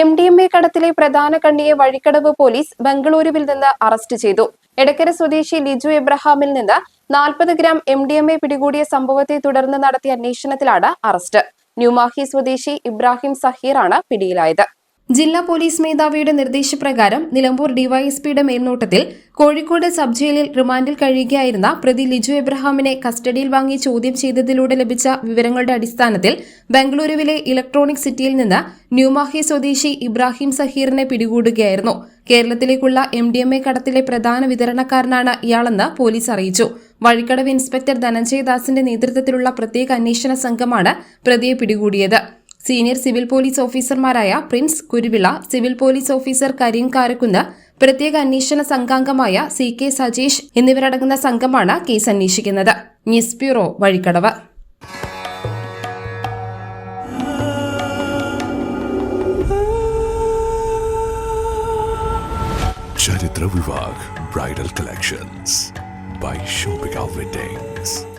M D M A കടത്തിലെ പ്രധാന കണ്ണിയെ Vazhikkadavu police ബംഗളൂരുവിൽ നിന്ന് അറസ്റ്റ് ചെയ്തു. എടക്കര സ്വദേശി ലിജു എബ്രഹാമിൽ നിന്ന് നാൽപ്പത് gram M D M A പിടികൂടിയ സംഭവത്തെ തുടർന്ന് നടത്തിയ അന്വേഷണത്തിലാണ് അറസ്റ്റ്. ന്യൂമാഹി സ്വദേശി ഇബ്രാഹിം സഹീറാണ് പിടിയിലായത്. ജില്ലാ പോലീസ് മേധാവിയുടെ നിർദ്ദേശപ്രകാരം നിലമ്പൂർ ഡിവൈഎസ്പിയുടെ മേൽനോട്ടത്തിൽ കോഴിക്കോട് സബ് ജയിലിൽ റിമാൻഡിൽ കഴിയുകയായിരുന്ന പ്രതി ലിജു എബ്രഹാമിനെ കസ്റ്റഡിയിൽ വാങ്ങി ചോദ്യം ചെയ്തതിലൂടെ ലഭിച്ച വിവരങ്ങളുടെ അടിസ്ഥാനത്തിൽ ബംഗളൂരുവിലെ ഇലക്ട്രോണിക് സിറ്റിയിൽ നിന്ന് ന്യൂമാഹി സ്വദേശി ഇബ്രാഹിം സഹീറിനെ പിടികൂടുകയായിരുന്നു. കേരളത്തിലേക്കുള്ള എം ഡി എം എ കടത്തിലെ പ്രധാന വിതരണക്കാരനാണ് ഇയാളെന്ന് പോലീസ് അറിയിച്ചു. വഴിക്കടവ് ഇൻസ്പെക്ടർ ധനഞ്ജയ് ദാസിന്റെ നേതൃത്വത്തിലുള്ള പ്രത്യേക അന്വേഷണ സംഘമാണ് പ്രതിയെ പിടികൂടിയത്. സീനിയർ സിവിൽ പോലീസ് ഓഫീസർമാരായ Prince Kuruvila civil police officer Kareem Karakkunnu പ്രത്യേക അന്വേഷണ സംഘാംഗമായ സി കെ സജീഷ് എന്നിവരടങ്ങുന്ന സംഘമാണ് കേസ് അന്വേഷിക്കുന്നത്. News bureau Vazhikkadavu. ചരിത്ര വിഭാഗ് ബ്രൈഡൽ കളക്ഷൻസ് ബൈ ഷോപ്പിംഗ്